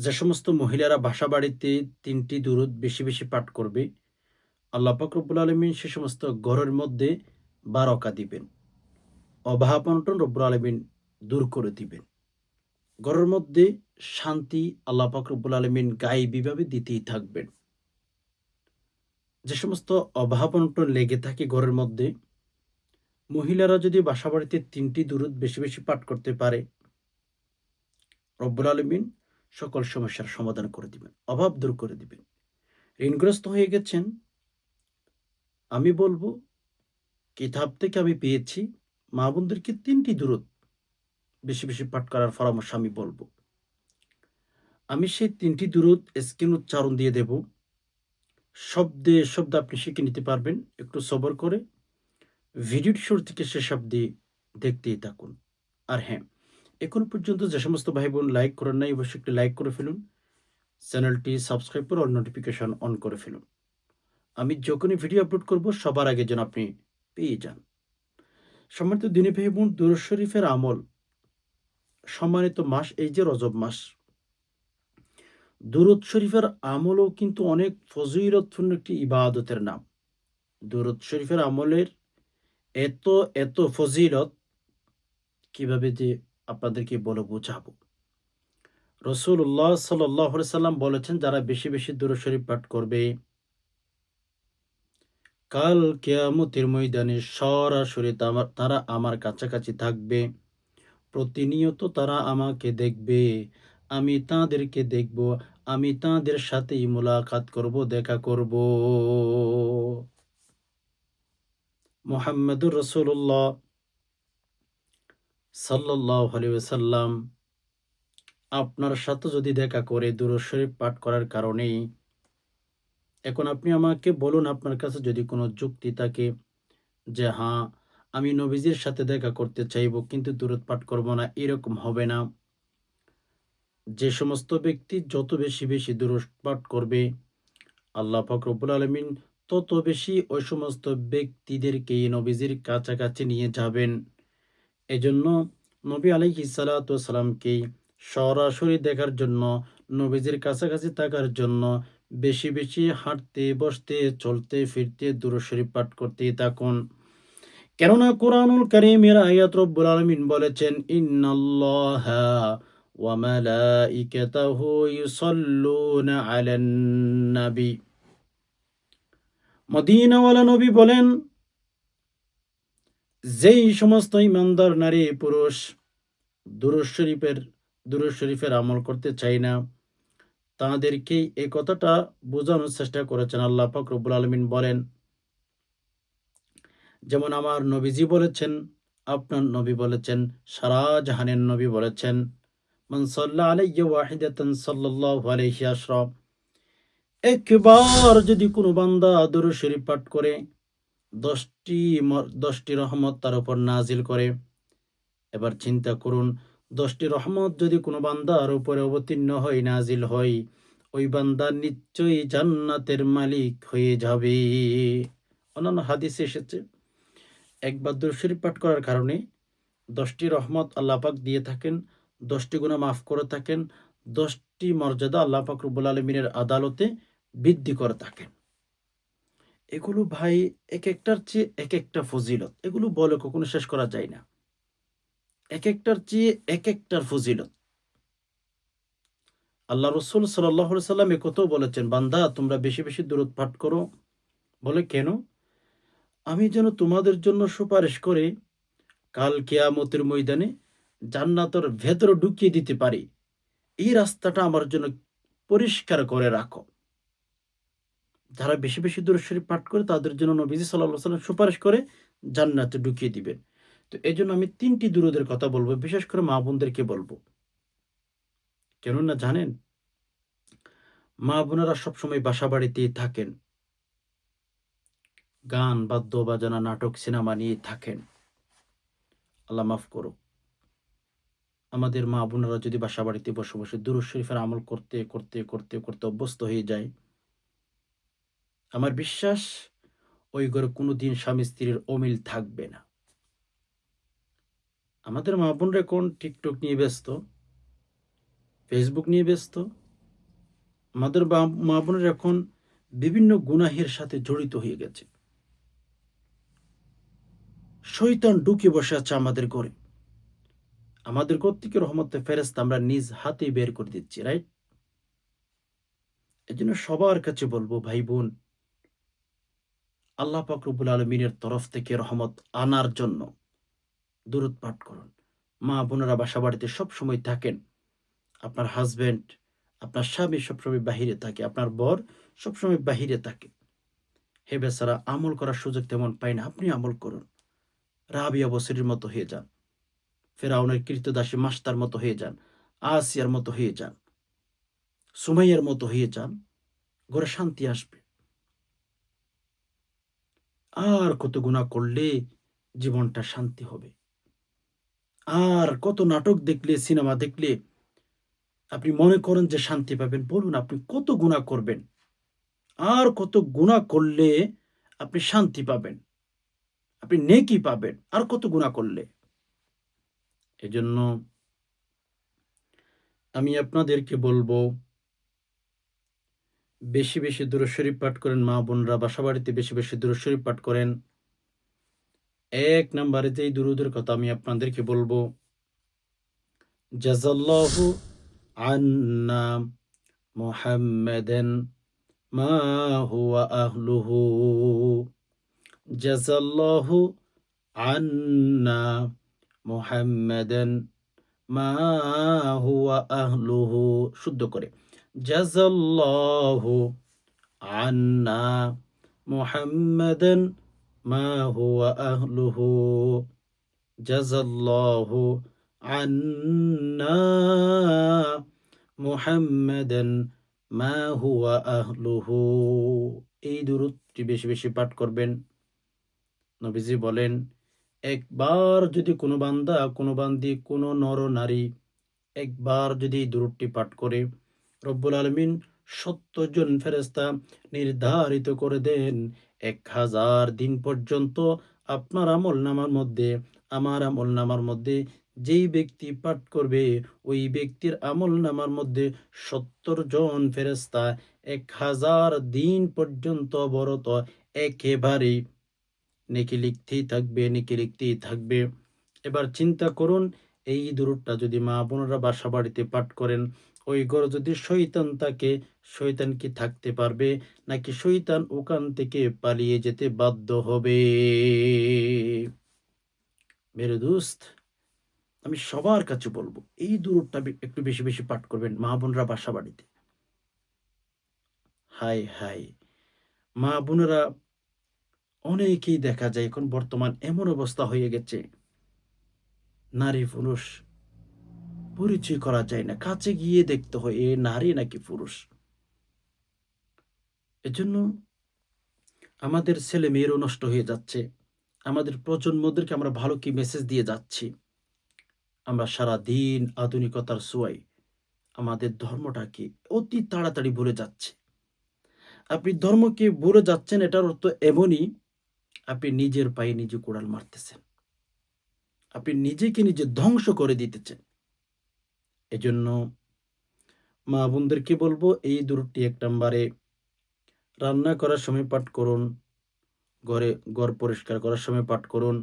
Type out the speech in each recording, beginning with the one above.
যে সমস্ত মহিলারা বাসা বাড়িতে তিনটি দুরুদ বেশি বেশি পাঠ করবে, আল্লাহ পাক রব্বুল আলমিন সে সমস্ত ঘরের মধ্যে বারকা দিবেন অভাব অনটন রব্বুল আলমিন দূর করে দিবেন। ঘরের মধ্যে শান্তি আল্লাহ পাক রব্বুল গায়ে বিভাবে দিতেই থাকবেন। যে সমস্ত অভাব অনটন লেগে থাকে ঘরের মধ্যে, মহিলারা যদি বাসা বাড়িতে তিনটি দূরত বেশি বেশি পাঠ করতে পারে, রব্বুল আলমিন সকল সমস্যার সমাধান করে দিবেন, অভাব দূর করে দিবেন। ঋণগ্রস্ত হয়ে গেছেন। আমি বলব, কিতাব থেকে আমি পেয়েছি, মা বোনদেরকে তিনটি দূরত বেশি বেশি পাঠ করার পরামর্শ আমি বলব। আমি সেই তিনটি দূরত স্ক্রিন উচ্চারণ দিয়ে দেব। শব্দে শব্দ আপনি শিখে নিতে পারবেন, একটু সবর করে। ভিডিওটি শুরু থেকে শেষ অব্দি দেখতেই থাকুন। আর হ্যাঁ এখন পর্যন্ত যে সমস্ত ভাই বোন লাইক করেন নাই, অবশ্যই একটি লাইক করে ফেলুন। চ্যানেলটি সাবস্ক্রাইব করে অল নোটিফিকেশন অন করে ফেলুন। আমি যখনই ভিডিও আপলোড করব, সবার আগে যেন আপনি পেয়ে যান। সম্মানিত দিনী ভাই বোন দুর শরীফের আমল, সম্মানিত মাস, এই যে রজব মাস। দুরুদ শরীফের আমলও কিন্তু অনেক ফজিলতপূর্ণ একটি ইবাদতের নাম। দুরুদ শরীফের আমলের এত এত ফজিলত, কীভাবে যে আপনাদেরকে বলে বোঝাবো। রসুল্লাহ সাল্লাহ সাল্লাম বলেছেন, যারা বেশি বেশি দূর শরীফ পাঠ করবে, কাল কেয়ামতের ময়দানে সরাসরি তারা আমার কাছাকাছি থাকবে। প্রতিনিয়ত তারা আমাকে দেখবে, আমি তাদেরকে দেখব, আমি তাদের সাথেই মোলাকাত করব, দেখা করব। মোহাম্মদুর রসুল্লাহ সাল্লাহ সাল্লাম আপনার সাথে যদি দেখা করে শরীফ পাঠ করার কারণেই, এখন আপনি আমাকে বলুন আপনার কাছে যদি কোনো যুক্তি থাকে যে হ্যাঁ আমি নবীজির সাথে দেখা করতে চাইব, কিন্তু দূরত পাঠ করব না, এরকম হবে না। যে সমস্ত ব্যক্তি যত বেশি বেশি দূরত পাঠ করবে, আল্লাহ ফকরবুল আলমিন তত বেশি ওই সমস্ত ব্যক্তিদেরকে নবীজির কাছাকাছি নিয়ে যাবেন। এজন্য নবী আলাইহি সালাতামকে সরাসরি দেখার জন্য, নবীজির কাছাকাছি থাকার জন্য বেশি বেশি হাঁটতে, বসতে, চলতে, ফিরতে দূর শরীফ পাঠ করতে থাকুন। কেননা কোরআনুল কারিমের আয়াত রব্বুল আলমিন বলেছেন, ইন্নাল্লাহা মালাইকাতাহু ইউসাল্লুনা আলান নবী মদিনাওয়ালা নবী বলেন যেই সমস্ত ইমানদার নারী, পুরুষ, দুরুজ শরীফের দুরুজ শরীফের আমল করতে চাই না, তাদেরকে এই কথাটা বোঝানোর চেষ্টা করেছেন আল্লাহ পাক রব্বুল আলমিন বলেন, যেমন আমার নবীজি বলেছেন, আপনার নবী বলেছেন, সারা জাহানের নবী বলেছেন, মান সাল্লা আলাইহি ওয়াহিদাতান সাল্লাল্লাহু আলাইহি একবার যদি কোনো বান্দা দুরূদ শরীফ পাঠ করে দশটি দশটি রহমত তার উপর নাজিল করে। এবার চিন্তা করুন, দশটি রহমত যদি কোনো বান্দার উপরে অবতীর্ণ হয় নাজিল হয়, ওই বান্দা নিশ্চয়ই জান্নাতের মালিক হয়ে যাবে। অন্যান্য হাদিসে এসেছে, একবার দুরশরীফ পাঠ করার কারণে দশটি রহমত আল্লাহ পাক দিয়ে থাকেন, দশটি গুণা মাফ করে থাকেন, দশটি মর্যাদা আল্লাহ পাক রব্বুল আলমিনের আদালতে বৃদ্ধি করে থাকেন। এগুলো ভাই এক একটার চেয়ে এক একটা ফজিলত। এগুলো বলে, কখনো শেষ করা যায় না। এক একটার চেয়ে এক একটার ফজিলত। আল্লাহ রসুল সাল্লাহ সাল্লাম একথাও বলেছেন, বান্দা, তোমরা বেশি বেশি দূরত পাঠ করো। বলে কেন? আমি যেন তোমাদের জন্য সুপারিশ করে কাল কেয়ামতের ময়দানে জান্নাতের ভেতরে ঢুকিয়ে দিতে পারি। এই রাস্তাটা আমার জন্য পরিষ্কার করে রাখো। যারা বেশি বেশি দূর শরীফ পাঠ করে, তাদের জন্য নবীজি সাল্লাহ সাল্লাম সুপারিশ করে জান্নাতে ঢুকিয়ে দিবেন। তো এই জন্য আমি তিনটি দুরুদের কথা বলব, বিশেষ করে মা বোনদেরকে বলব। কেননা জানেন, মা বোনেরা সবসময় বাসা বাড়িতেই থাকেন। গান বাদ্য বাজানা নাটক, সিনেমা নিয়ে থাকেন। আল্লাহ মাফ করো আমাদের মা বোনেরা যদি বাসা বাড়িতে বসে বসে দুরুদ শরীফের আমল করতে করতে করতে করতে অভ্যস্ত হয়ে যায় আমার বিশ্বাস, ওই ঘরে কোনোদিন স্বামী স্ত্রীর অমিল থাকবে না। আমাদের মা বোনরা এখন টিকটক নিয়ে ব্যস্ত ফেসবুক নিয়ে ব্যস্ত। আমাদের মা বোনের এখন বিভিন্ন গুনাহের সাথে জড়িত হয়ে গেছে। শৈতান ঢুকে বসে আছে আমাদের ঘরে। আমাদের ঘর থেকে রহমতে ফেরেস্তা আমরা নিজ হাতে বের করে দিচ্ছি রাইট এই জন্য সবার কাছে বলব, ভাই বোন আল্লাহ পাকরবুল আলমিনের তরফ থেকে রহমত আনার জন্য দূরত পাঠ করুন। মা বোনেরা বাসা বাড়িতে সবসময় থাকেন। আপনার হাজব্যান্ড আপনার স্বামী সবসময় বাহিরে থাকে। আপনার বর সবসময় বাহিরে থাকে। হে বেচারা, আমল করার সুযোগ তেমন পায় না। আপনি আমল করুন। রাবিয়া বসরির মতো হয়ে যান। ফেরাউনের কৃতদাসী মাস্তার মতো হয়ে যান। আসিয়ার মতো হয়ে যান। সুমাইয়ার মতো হয়ে যান। ঘরে শান্তি আসবে। আর কত গুণা করলে জীবনটা শান্তি হবে? আর কত নাটক দেখলে, সিনেমা দেখলে আপনি মনে করেন যে শান্তি পাবেন? বলুন আপনি কত গুণা করবেন? আর কত গুণা করলে আপনি শান্তি পাবেন? আপনি নেকি পাবেন? আর কত গুণা করলে? এজন্য আমি আপনাদেরকে বলব বেশি বেশি শরীফ পাঠ করেন মা বোনরা, বাসা বাড়িতে বেশি বেশি শরীফ পাঠ করেন। এক নম্বরে যেই দুরুদের কথা আমি আপনাদেরকে বলব জাজাল্লাহু আন্না মুহাম্মাদান মা হুয়া আহলুহু। জাজাল্লাহু আন্না মুহাম্মাদান মা হুয়া আহলুহু। শুদ্ধ করে। জাজাল্লাহু আন্না মুহাম্মাদান মা হুয়া আহলুহু। জাজাল্লাহু আন্না মুহাম্মাদান মা হুয়া আহলুহু। এই দূরত্বটি বেশি বেশি পাঠ করবেন। নবীজি বলেন, একবার যদি কোনো বান্দা, কোনো বান্দি, কোনো নর নারী একবার যদি দূরটি পাঠ করে রব্বুল আলমিন সত্তর জন ফেরেস্তা নির্ধারিত করে দেন। এক হাজার দিন পর্যন্ত আপনার আমল নামার মধ্যে, আমার আমল নামার মধ্যে যেই ব্যক্তি পাঠ করবে, ওই ব্যক্তির আমল নামার মধ্যে সত্তর জন ফেরেস্তা এক হাজার দিন পর্যন্ত বরত একেবারে নেকি লিখতেই থাকবে, নেকি লিখতেই থাকবে। এবার চিন্তা করুন, এই দূরটা যদি মা বোনরা বাসা বাড়িতে পাঠ করেন ওই ঘর যদি শৈতান থাকে শৈতান কি থাকতে পারবে? নাকি শৈতান ওখান থেকে পালিয়ে যেতে বাধ্য হবে? মেরে দোস্ত, আমি সবার কাছে বলব, এই দূরটা একটু বেশি বেশি পাঠ করবেন মা বোনরা বাসা বাড়িতে। হাই হাই, মা বোনেরা অনেকেই দেখা যায় এখন বর্তমান এমন অবস্থা হয়ে গেছে। নারী পুরুষ পরিচয় করা যায় না। কাছে গিয়ে দেখতে হয়, এ নারী নাকি পুরুষ? এজন্য আমাদের ছেলে মেয়েরও নষ্ট হয়ে যাচ্ছে। আমাদের প্রজন্মদেরকে আমরা ভালো কি মেসেজ দিয়ে যাচ্ছি? আমরা সারা দিন আধুনিকতার সোয়াই আমাদের ধর্মটাকে অতি তাড়াতাড়ি ভুলে যাচ্ছে। আপনি ধর্মকে ভুলে যাচ্ছেন, এটার অর্থ এমনই, আপনি নিজের পায়ে নিজে কোড়াল মারতেছেন। আপনি নিজেকে নিজে ধ্বংস করে দিতেছেন। এজন্য মা বোনদেরকে বলব, এই দূরটি এক নম্বরে রান্না করার সময় পাঠ করুন, ঘরে ঘর পরিষ্কার করার সময় পাঠ করুন,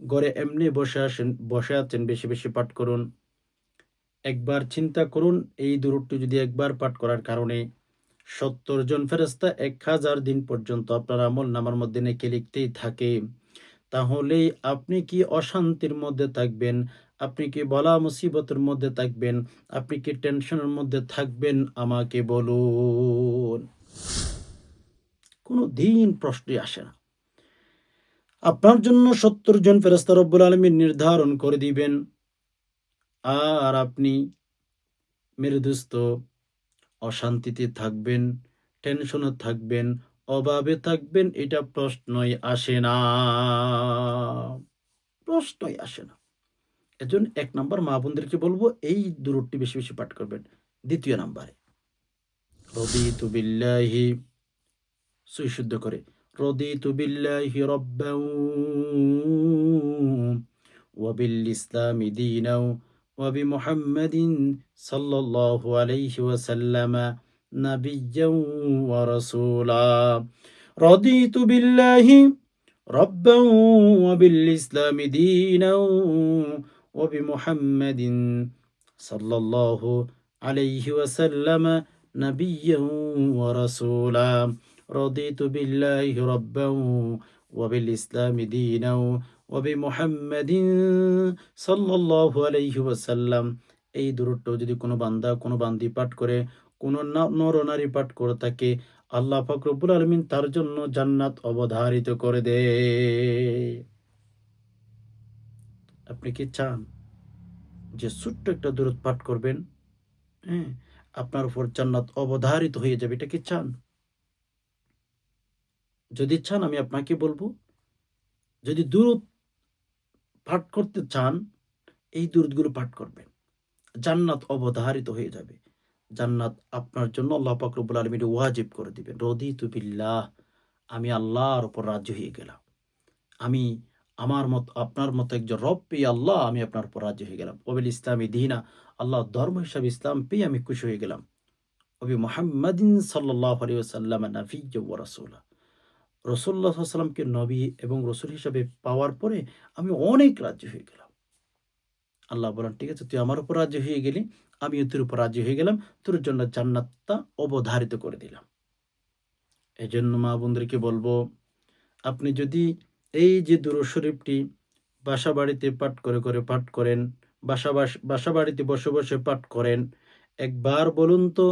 ঘরে এমনি বসে আসেন, বসে আছেন, বেশি বেশি পাঠ করুন। একবার চিন্তা করুন, এই দূরটি যদি একবার পাঠ করার কারণে সত্তর জন ফেরস্তা এক হাজার দিন পর্যন্ত আপনার আমল নামার মধ্যে নেকে লিখতেই থাকে, তাহলেই আপনি কি অশান্তির মধ্যে থাকবেন? আপনি কি বলা মুসিবতের মধ্যে থাকবেন? আপনি কি টেনশনের মধ্যে থাকবেন? আমাকে বলুন। কোনো দিন প্রশ্নই আসে না। আপনার জন্য সত্তর জন ফেরস্তা রব্বুল আলমী নির্ধারণ করে দিবেন। আর আপনি মেরে দোস্ত অশান্তিতে থাকবেন, টেনশনে থাকবেন, অভাবে থাকবেন, এটা প্রশ্নই আসে না। প্রশ্নই আসে না। এজন এক নম্বর মা বোনদেরকে বলব, এই দুরুটটি বেশি বেশি পাঠ করবেন। দ্বিতীয় নাম্বারে রবি তুবিল্লাহি সুইশুদ্ধ করে রদি তুবিল্লাহি রব্বাউ ওয়াবিল ইসলামি দিনাউ ওয়াবি মুহাম্মাদিন সাল্লাল্লাহু আলাইহি ওয়াসাল্লামা নাবিয়্যাও ওয়া রাসূলা। রদিতু বিল্লাহি রব্বাউ ওয়াবিল ইসলামি দিনাউ وبمحمد صلى الله عليه وسلم نبيا ورسولا رضيت بالله ربا وبالإسلام دينا وبمحمد صلى الله عليه وسلم এই দূরত্ব যদি কোনো বান্দা কোনো বান্দি পাঠ করে কোনো নরনারী পাঠ করে থাকে আল্লাহ ফকরবুল আলমিন তার জন্য জান্নাত অবধারিত করে দে আপনি কি চান যে ছোট্ট একটা দূরত পাঠ করবেন? হ্যাঁ আপনার উপর জান্নাত অবধারিত হয়ে যাবে, এটা কি চান? যদি চান, আমি আপনাকে বলব, যদি দূরত পাঠ করতে চান, এই দূরতগুলো পাঠ করবেন। জান্নাত অবধারিত হয়ে যাবে। জান্নাত আপনার জন্য আল্লাহ পাকরবুল আলমী ওয়াজিব করে দিবেন। রদি তুবিল্লাহ আমি আল্লাহর ওপর রাজ্য হয়ে গেলাম। আমি আমার মত, আপনার মতো একজন রব পেয়ে আল্লাহ আমি আপনার উপর রাজ্য হয়ে গেলাম। ওবিল ইসলামী দিনা আল্লাহ ধর্ম হিসাবে ইসলাম পেয়ে আমি খুশি হয়ে গেলাম। অবি মোহাম্মদিন সাল্লাহ আলী সাল্লাম নাফিজ রাসুল্লাহ রসুল্লাহ সাল্লামকে নবী এবং রসুল হিসাবে পাওয়ার পরে আমি অনেক রাজ্য হয়ে গেলাম। আল্লাহ বলেন, ঠিক আছে, তুই আমার উপর রাজ্য হয়ে গেলি, আমিও তোর উপর রাজ্য হয়ে গেলাম, তোর জন্য জান্নাতটা অবধারিত করে দিলাম। এই জন্য মা বোনদেরকে বলব, আপনি যদি এই যে দুরু শরীফটি বাসা বাড়িতে পাঠ করে করে পাঠ করেন বাসা বাসা বাড়িতে বসে বসে পাঠ করেন, একবার বলুন তো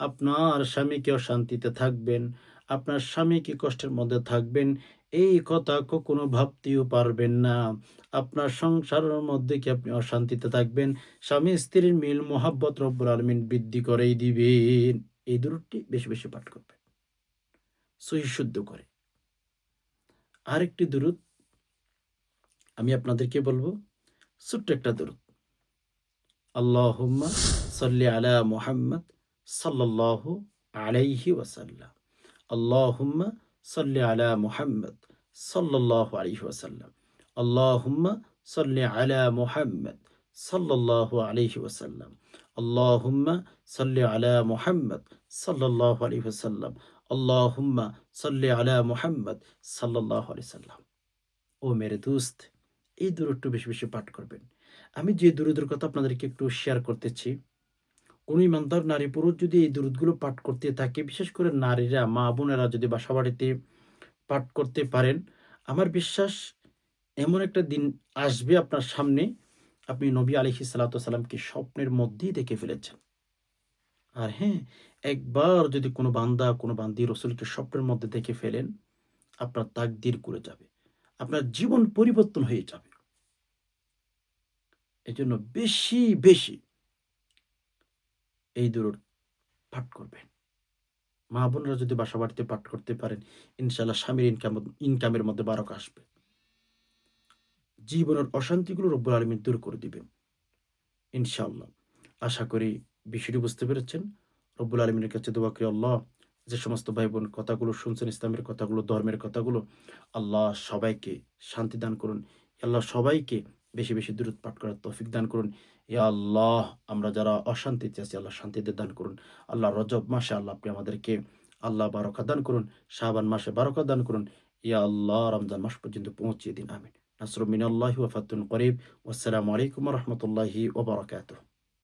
আপনার স্বামীকে অশান্তিতে থাকবেন, আপনার স্বামী কি কষ্টের মধ্যে থাকবেন, এই কথা কখনো ভাবতেও পারবেন না। আপনার সংসারের মধ্যে কি আপনি অশান্তিতে থাকবেন? স্বামী স্ত্রীর মিল, মোহাব্বত রব্বুল আলমিন বৃদ্ধি করেই দিবেন। এই দূরটি বেশি বেশি পাঠ করবেন। সহি শুদ্ধ করে। আরেকটি দূরত আমি আপনাদেরকে বলব, ছোট্ট একটা দূরত আল্লাহ সাল্লি আলা মুহাম্মদ সাল্লাহ আলাইহি ওয়াসাল্লাম। আল্লাহুম্মা সাল্লি আলা মুহাম্মদ সাল্লাল্লাহু আলাইহি ওয়াসাল্লাম। আল্লাহুম্মা সাল্লি আলা মুহাম্মদ সাল্লাল্লাহু আলাইহি ওয়াসাল্লাম। আল্লাহুম্মা সাল্লি আলা মুহাম্মদ সাল্লাল্লাহু আলাইহি ওয়াসাল্লাম। আল্লাহুম্মা সাল্লি আলা মুহাম্মদ আলাইহি সাল্লাম ও মেরে দোস্ত, এই দূরত্ব বেশি বেশি পাঠ করবেন। আমি যে দূরদের কথা আপনাদেরকে একটু শেয়ার করতেছি, কোনো ইমানদার, নারী, পুরুষ যদি এই দুরুদগুলো পাঠ করতে থাকে, বিশেষ করে নারীরা, মা বোনেরা যদি বাসা বাড়িতে পাঠ করতে পারেন, আমার বিশ্বাস এমন একটা দিন আসবে আপনার সামনে, আপনি নবী আলিহি সাল্লাতামকে স্বপ্নের মধ্যেই দেখে ফেলেছেন। আর হ্যাঁ একবার যদি কোনো বান্দা, কোনো বান্দি রসুলকে স্বপ্নের মধ্যে দেখে ফেলেন, আপনার তাকদির করে যাবে, আপনার জীবন পরিবর্তন হয়ে যাবে। এজন্য বেশি বেশি এই দূর পাঠ করবেন। মা বোনরা যদি বাসা বাড়িতে পাঠ করতে পারেন ইনশাল্লাহ স্বামীর ইনকাম ইনকামের মধ্যে বারক আসবে। জীবনের অশান্তিগুলো রব্বুল আলমী দূর করে দিবেন ইনশাল্লাহ আশা করি বিষয়টি বুঝতে পেরেছেন। রব্বুল আলমিনের কাছে দোয়া করি আল্লাহ, যে সমস্ত ভাই বোন কথাগুলো শুনছেন, ইসলামের কথাগুলো, ধর্মের কথাগুলো, আল্লাহ সবাইকে শান্তি দান করুন। আল্লাহ সবাইকে বেশি বেশি দূরত পাঠ করার তৌফিক দান করুন। ইয়া আল্লাহ, আমরা যারা অশান্তিতে আছি আল্লাহ শান্তিতে দান করুন। আল্লাহ রজব মাসে আল্লাহ আপনি আমাদেরকে আল্লাহ বারকা দান করুন শাহবান মাসে বারকা দান করুন। ইয়া আল্লাহ, রমজান মাস পর্যন্ত পৌঁছিয়ে দিন, আমিন। নাসর মিনাল্লাহি ওয়াফাতুন করিব। আসসালামু আলাইকুম রহমতুল্লাহি ওবরাকাতুহ